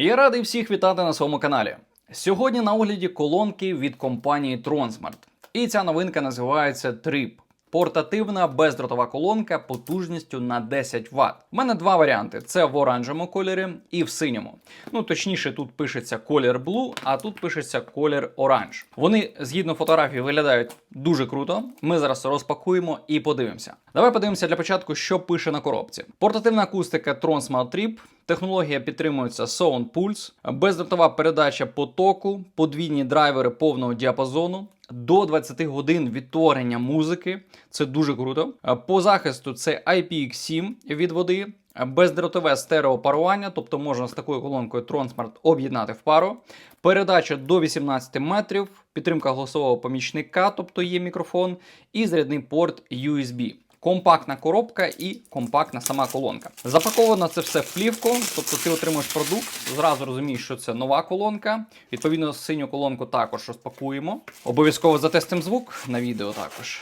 Я радий всіх вітати на своєму каналі. Сьогодні на огляді колонки від компанії Tronsmart. І ця новинка називається Trip. Портативна бездротова колонка потужністю на 10 Вт. У мене два варіанти: це в оранжевому кольорі і в синьому. Ну точніше, тут пишеться колір Blue, а тут пишеться колір Orange. Вони згідно фотографії виглядають дуже круто. Ми зараз розпакуємо і подивимося. Давай подивимося для початку, що пише на коробці. Портативна акустика Tronsmart Trip. Технологія підтримується Sound Pulse, бездротова передача потоку, подвійні драйвери повного діапазону. До 20 годин відтворення музики, це дуже круто. По захисту це IPX7 від води, бездротове стереопарування, тобто можна з такою колонкою Tronsmart об'єднати в пару. Передача до 18 метрів, підтримка голосового помічника, тобто є мікрофон, і зарядний порт USB. Компактна коробка і компактна сама колонка. Запаковано це все в плівку, тобто ти отримуєш продукт, зразу розумієш, що це нова колонка. Відповідно, синю колонку також розпакуємо. Обов'язково затестимо звук на відео також.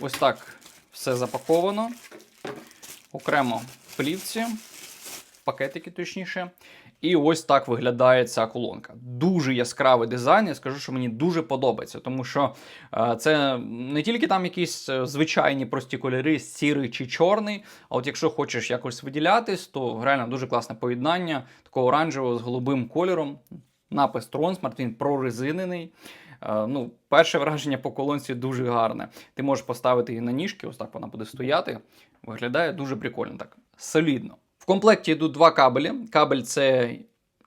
Ось так все запаковано. Окремо в плівці, пакетики точніше. І ось так виглядає ця колонка. Дуже яскравий дизайн. Я скажу, що мені дуже подобається, тому що е, це не тільки там якісь е, звичайні прості кольори, сірий чи чорний. А от якщо хочеш якось виділятись, то реально дуже класне поєднання такого оранжевого з голубим кольором. Напис Tronsmart, він прорезинений. Е, ну, перше враження по колонці дуже гарне. Ти можеш поставити її на ніжки, ось так вона буде стояти. Виглядає дуже прикольно, так солідно. Комплекті йдуть два кабелі. Кабель це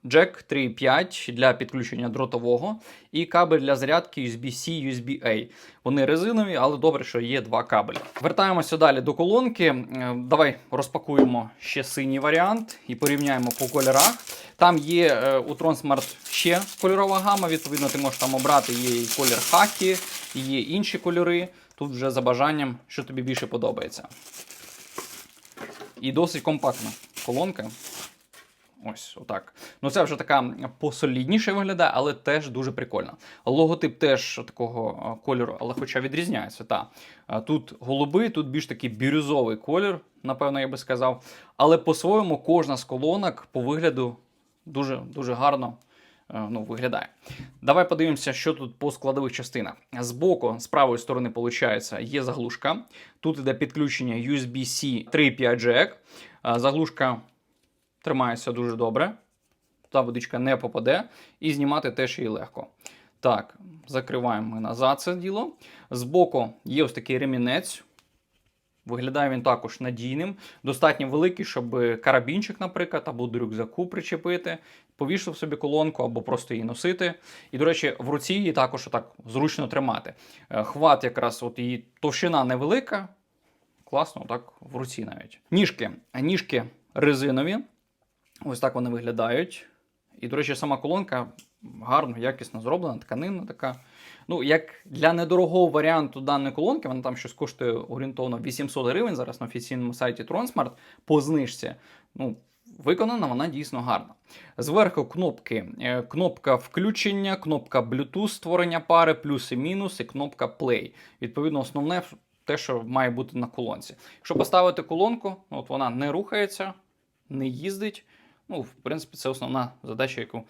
Jack 3.5 для підключення дротового, і кабель для зарядки USB-C, USB-A. Вони резинові, але добре, що є два кабелі. Вертаємося далі до колонки. Давай розпакуємо ще синій варіант і порівняємо по кольорах. Там є е, у Tronsmart ще кольорова гама, відповідно, ти можеш там обрати є і колір хакі, і є інші кольори. Тут вже за бажанням, що тобі більше подобається. І досить компактна колонка. Ось, отак. Ну, це вже така посолідніше виглядає, але теж дуже прикольно. Логотип теж такого кольору, але хоча відрізняється. Та. Тут голубий, тут більш такий бірюзовий колір, напевно, я би сказав. Але по-своєму кожна з колонок по вигляду дуже, дуже гарно ну, виглядає. Давай подивимося, що тут по складових частинах. Збоку, з правої сторони, виходить, є заглушка. Тут йде підключення USB-C 3.5 jack. Е, Заглушка тримається дуже добре. Та водичка не попаде, і знімати теж її легко. Так, закриваємо ми назад це діло. Збоку є ось такий ремінець. Виглядає він також надійним, достатньо великий, щоб карабінчик, наприклад, або до рюкзаку причепити, повішав собі колонку або просто її носити. І, до речі, в руці її також так зручно тримати. Е, Хват якраз от її товщина невелика. Класно, так в руці навіть. Ніжки. Ніжки резинові. Ось так вони виглядають. І, до речі, сама колонка гарно, якісно зроблена, тканинна така. Ну, як для недорогого варіанту даної колонки, вона там щось коштує орієнтовно 800 гривень зараз на офіційному сайті Tronsmart по знижці. Ну, виконана вона дійсно гарна. Зверху кнопки. Е, Кнопка включення, кнопка Bluetooth створення пари, плюс і мінус, і кнопка Play. Відповідно, основне те, що має бути на колонці. Якщо поставити колонку, от вона не рухається, не їздить. Ну, в принципі, це основна задача, яку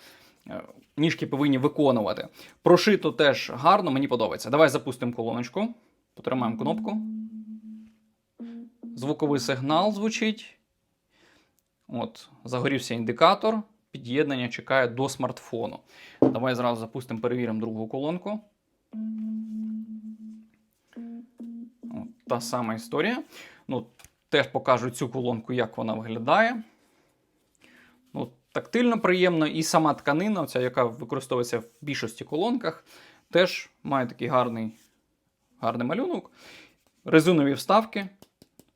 е, ніжки повинні виконувати. Прошито теж гарно, мені подобається. Давай запустимо колоночку, потримаємо кнопку. Звуковий сигнал звучить. От, загорівся індикатор. Під'єднання чекає до смартфону. Давай зразу запустимо, перевіримо другу колонку. От, та сама історія. Ну, теж покажу цю колонку, як вона виглядає. Ну, Тактильно приємно, і сама тканина, ця, яка використовується в більшості колонках, теж має такий гарний, гарний малюнок. Резинові вставки.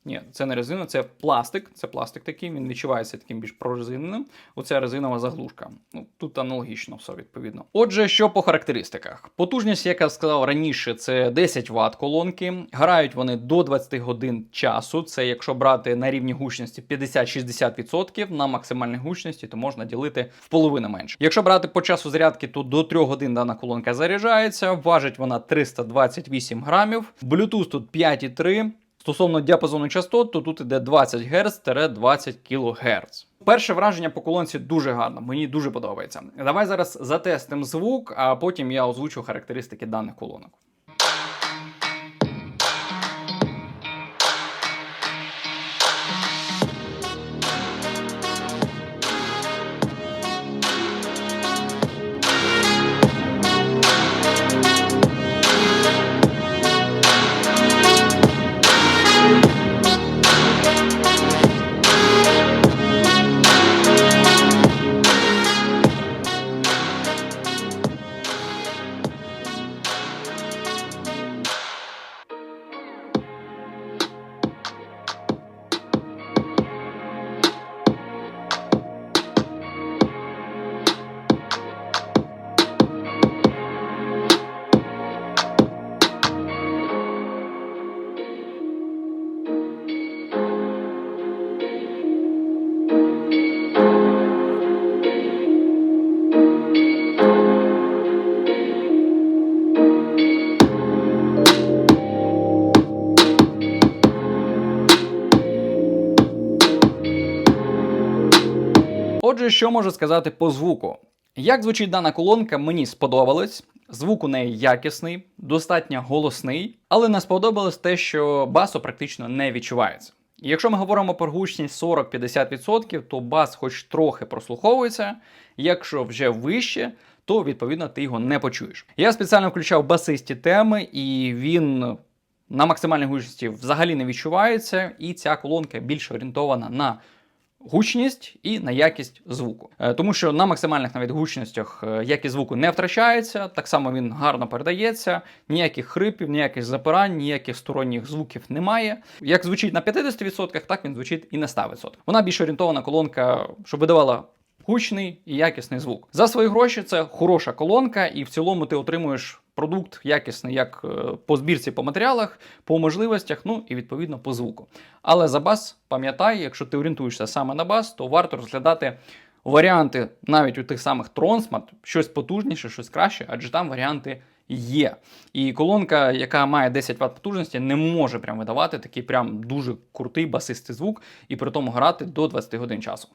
Ні, це не резина, це пластик. Це пластик такий, він відчувається таким більш прорезиненим. Оця резинова заглушка. Ну, Тут аналогічно все відповідно. Отже, що по характеристиках. Потужність, як я сказав раніше, це 10 Вт колонки. Грають вони до 20 годин часу. Це якщо брати на рівні гучності 50-60%, на максимальній гучності, то можна ділити в половину менше. Якщо брати по часу зарядки, то до 3 годин дана колонка заряджається. Важить вона 328 грамів. Bluetooth тут 5,3. Стосовно діапазону частот, то тут іде 20 Гц 20 кГц. Перше враження по колонці дуже гарно, мені дуже подобається. Давай зараз затестимо звук, а потім я озвучу характеристики даних колонок. Отже, що можу сказати по звуку? Як звучить дана колонка, мені сподобалось. Звук у неї якісний, достатньо голосний, але не сподобалось те, що басу практично не відчувається. Якщо ми говоримо про гучність 40-50%, то бас хоч трохи прослуховується. Якщо вже вище, то відповідно ти його не почуєш. Я спеціально включав басисті теми, і він на максимальній гучності взагалі не відчувається, і ця колонка більш орієнтована на гучність і на якість звуку. Е, Тому що на максимальних навіть гучностях е, якість звуку не втрачається, так само він гарно передається, ніяких хрипів, ніяких запирань, ніяких сторонніх звуків немає. Як звучить на 50%, так він звучить і на 100%. Вона більш орієнтована колонка, щоб видавала. Гучний і якісний звук. За свої гроші це хороша колонка, і в цілому ти отримуєш продукт якісний як е, по збірці по матеріалах, по можливостях, ну і відповідно по звуку. Але за бас пам'ятай, якщо ти орієнтуєшся саме на бас, то варто розглядати варіанти навіть у тих самих Tronsmart, щось потужніше, щось краще, адже там варіанти є. І колонка, яка має 10 Вт потужності, не може прям видавати такий прям дуже крутий басистий звук і при тому грати до 20 годин часу.